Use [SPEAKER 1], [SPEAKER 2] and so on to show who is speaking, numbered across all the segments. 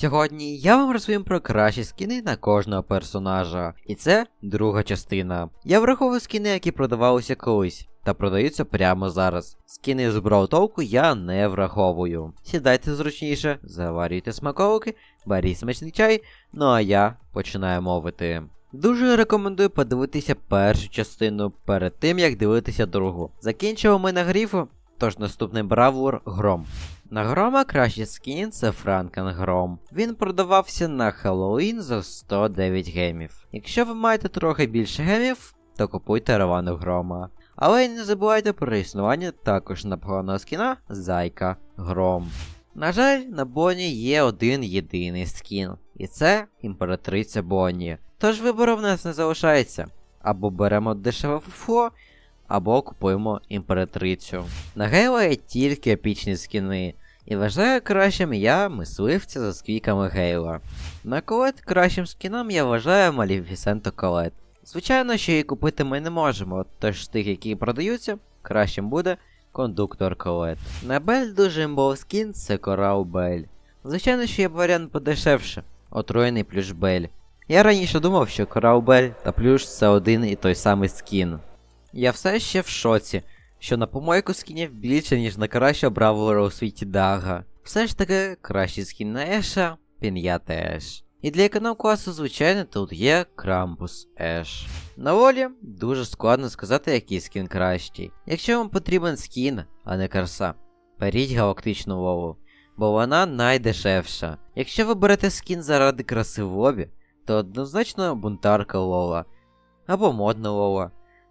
[SPEAKER 1] Сьогодні я вам розповім про кращі скіни на кожного персонажа. І це друга частина. Я враховую скіни, які продавалися колись. Та продаються прямо зараз. Скіни з браутовку я не враховую. Сідайте зручніше, заварюйте смаколики, беріть смачний чай, ну а я починаю мовити. Дуже рекомендую подивитися першу частину перед тим, як дивитися другу. Закінчили ми на гріфу, тож наступний бравур гром. На грома кращий скін це Франкен Гром. Він продавався на Хеллоуін за 109 гемів. Якщо ви маєте трохи більше гемів, то купуйте Равану Грома. Але й не забувайте про існування також непоганого скіна Зайка Гром. На жаль, на Боні є один єдиний скін, і це імператриця Бонні. Тож вибору в нас не залишається. Або беремо дешеве фуфло, або купуємо імператрицю. На Гейла є тільки епічні скіни, і вважаю кращим я мисливця за сквіками Гейла. На колет кращим скіном я вважаю Маліфісенто Колет. Звичайно, що її купити ми не можемо, тож з тих, які продаються, кращим буде кондуктор Колет. На Бель дуже імбов скін це Корал Бель. Звичайно, що є варіант подешевше, отруєний плюш Бель. Я раніше думав, що Корал Бель та плюш це один і той самий скін. Я все ще в шоці, що на помойку скінів більше, ніж на кращого бравлера у світі Дага. Все ж таки, кращий скін на Еша, Пін'ята Еш. І для економ-класу, звичайно, тут є Крампус Еш. На волі дуже складно сказати, який скін кращий. Якщо вам потрібен скін, а не карса, беріть галактичну Вову, бо вона найдешевша. Якщо ви берете скін заради краси в лобі, то однозначно бунтарка Лола або модна Лола.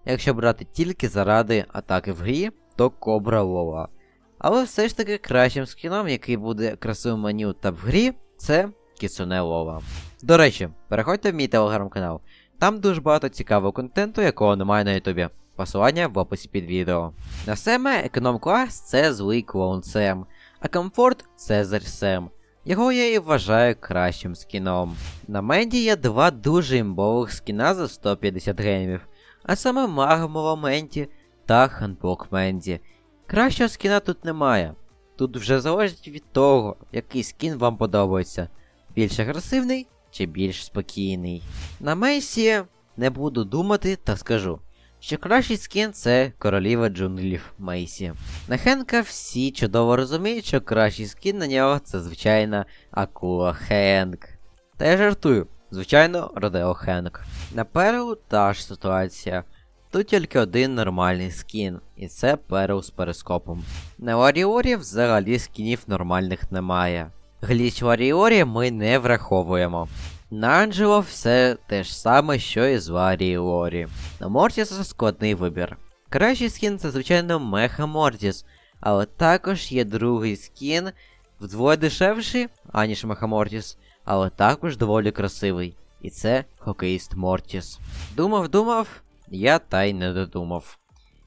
[SPEAKER 1] Якщо брати тільки заради атаки в грі, то Кобра Лола. Але все ж таки кращим скіном, який буде красивим меню та в грі, це Кіцуне Лола. До речі, переходьте в мій телеграм-канал. Там дуже багато цікавого контенту, якого немає на ютубі. Посилання в описі під відео. На семе економ клас це злий клоун Сем, а комфорт Цезарь Сем. Його я і вважаю кращим скіном. На Менді є два дуже імбових скіна за 150 геймів а саме Магмова Менті та Ханбок Менді. Кращого скіна тут немає. Тут вже залежить від того, який скін вам подобається. Більш агресивний чи більш спокійний. На Мейсі не буду думати та скажу, що кращий скін це королева джунглів Мейсі. На Хенка всі чудово розуміють, що кращий скін на нього це звичайна акула Хенк. Та я жартую. Звичайно, Родео Хенк. На Перу та ж ситуація. Тут тільки один нормальний скін, і це Перу з перископом. На Варіорі взагалі скінів нормальних немає. Гліч Варіорі ми не враховуємо. На Анджело все те ж саме, що і з Варіорі. На Мортіса складний вибір. Кращий скін це, звичайно, Меха Мортіс, але також є другий скін, вдвоє дешевший, аніж Меха Мортіс але також доволі красивий. І це хокеїст Мортіс. Думав, думав, я та й не додумав.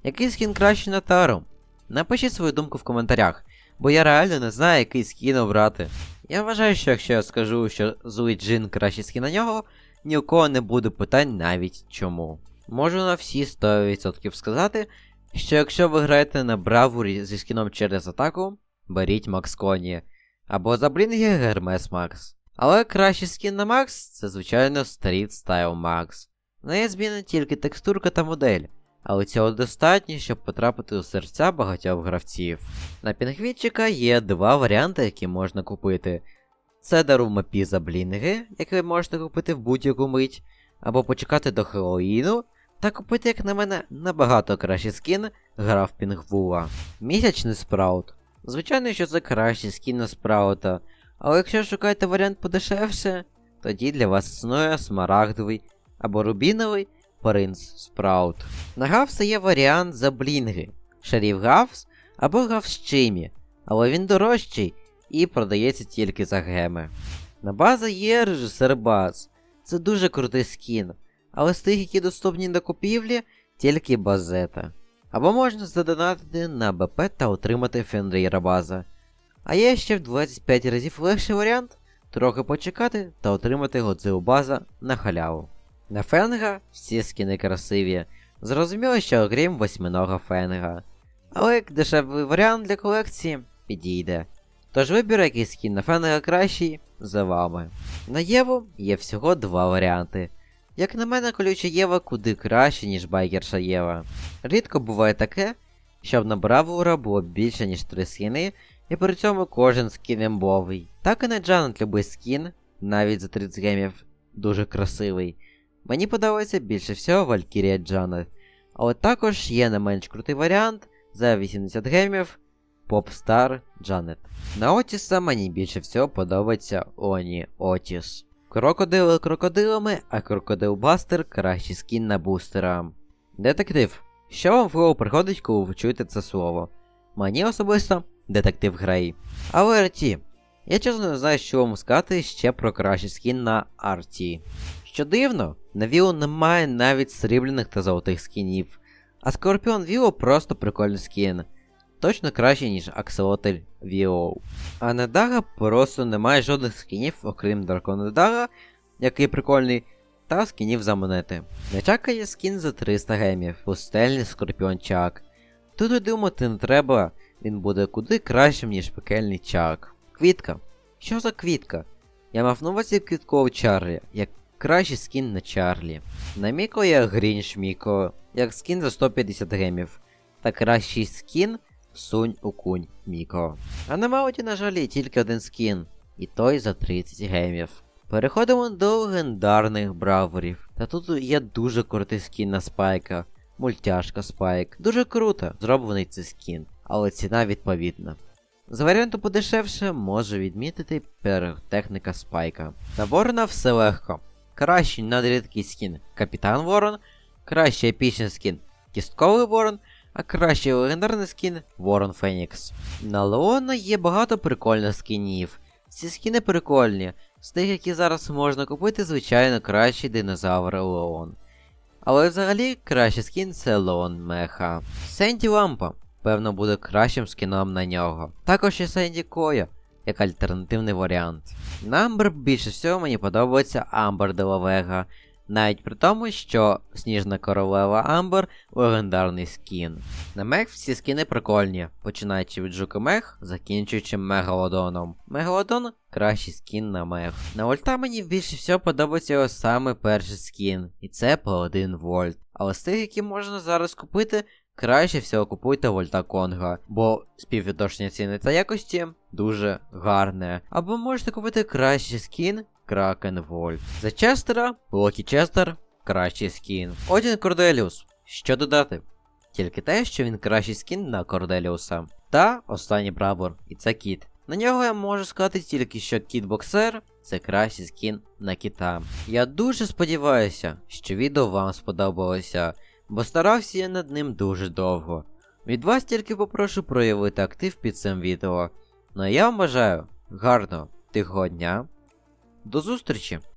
[SPEAKER 1] Який скін краще на Тару? Напишіть свою думку в коментарях, бо я реально не знаю, який скін обрати. Я вважаю, що якщо я скажу, що Зуї Джин кращий скін на нього, ні у кого не буде питань навіть чому. Можу на всі 100% сказати, що якщо ви граєте на бравурі зі скіном через атаку, беріть Макс Коні, або за блінги Гермес Макс. Але кращий скін на Макс це, звичайно, Street Style Max. В неї змінена тільки текстурка та модель, але цього достатньо, щоб потрапити у серця багатьох гравців. На пінгвітчика є два варіанти, які можна купити. Це дару мапі за блінги, який ви можете купити в будь-яку мить, або почекати до Хеллоїну, та купити, як на мене, набагато кращий скін грав Пінгвула. Місячний спраут. Звичайно, що це кращий скін на спраута. Але якщо шукаєте варіант подешевше, тоді для вас існує смарагдовий або рубіновий принц Спраут. На Гавса є варіант за блінги, шарів Гавс або Гавс Чимі, але він дорожчий і продається тільки за геми. На база є режисер Баз. Це дуже крутий скін, але з тих, які доступні до купівлі, тільки базета. Або можна задонатити на БП та отримати Фенріра база. А є ще в 25 разів легший варіант трохи почекати та отримати Годзилу база на халяву. На Фенга всі скіни красиві. Зрозуміло, що окрім восьминога Фенга. Але як дешевий варіант для колекції підійде. Тож вибір, який скін на Феннера кращий, за вами. На Єву є всього два варіанти. Як на мене, колюча Єва куди краще, ніж байкерша Єва. Рідко буває таке, щоб на Бравура було більше, ніж три скіни, і при цьому кожен скін імбовий. Так і на Джанет любий скін, навіть за 30 гемів, дуже красивий. Мені подобається більше всього Валькірія Джанет. Але також є не менш крутий варіант за 80 гемів Попстар Джанет. На Отіса мені більше всього подобається Оні Отіс. Крокодили крокодилами, а крокодил Бастер кращий скін на бустера. Детектив. Що вам в голову приходить, коли ви чуєте це слово? Мені особисто детектив Грей. Але RT. Я чесно не знаю, що вам сказати ще про кращий скін на RT. Що дивно, на Віло немає навіть срібляних та золотих скінів. А Скорпіон Віло просто прикольний скін. Точно краще, ніж Акселотель Вілоу. А на Дага просто немає жодних скінів, окрім Дракона Дага, який прикольний, та скінів за монети. На Чака є скін за 300 гемів, пустельний Скорпіон Чак. Тут думати не треба, він буде куди кращим, ніж пекельний Чак. Квітка. Що за квітка? Я мав на увазі квіткову Чарлі, як кращий скін на Чарлі. На Міко є Грінш Міко, як скін за 150 гемів. Та кращий скін Сунь Укунь Міко. А на Мауті, на жаль, тільки один скін, і той за 30 гемів. Переходимо до легендарних браворів. Та тут є дуже крутий скін на спайка. Мультяшка спайк. Дуже круто зроблений цей скін, але ціна відповідна. З варіанту подешевше можу відмітити піротехніка спайка. На ворона все легко. Кращий надрідкий скін Капітан Ворон, кращий епічний скін Кістковий Ворон, а кращий легендарний скін Ворон Фенікс. На Леона є багато прикольних скінів. Ці скіни прикольні, з тих, які зараз можна купити, звичайно, кращий динозавр Леон. Але взагалі кращий скін це Леон Меха. Сенді Лампа, певно, буде кращим скіном на нього. Також є Сенді Коя, як альтернативний варіант. На Амбер більше всього мені подобається Амбер де Вега, навіть при тому, що Сніжна королева Амбер легендарний скін. На мех всі скіни прикольні, починаючи від Жука Мех, закінчуючи Мегалодоном. Мегалодон кращий скін на мех. На ульта мені більше всього подобається його саме перший скін, і це Паладин Вольт. Але з тих, які можна зараз купити, краще всього купуйте Вольта Конга, бо співвідношення ціни та якості дуже гарне. Або можете купити кращий скін Кракен Вольт. За Честера, Локі Честер, кращий скін. Один Корделіус. Що додати? Тільки те, що він кращий скін на Корделіуса. Та останній бравор, і це кіт. На нього я можу сказати тільки, що кіт боксер це кращий скін на кіта. Я дуже сподіваюся, що відео вам сподобалося, бо старався я над ним дуже довго. Від вас тільки попрошу проявити актив під цим відео. Ну а я вам бажаю гарного, тихого дня. До зустрічі!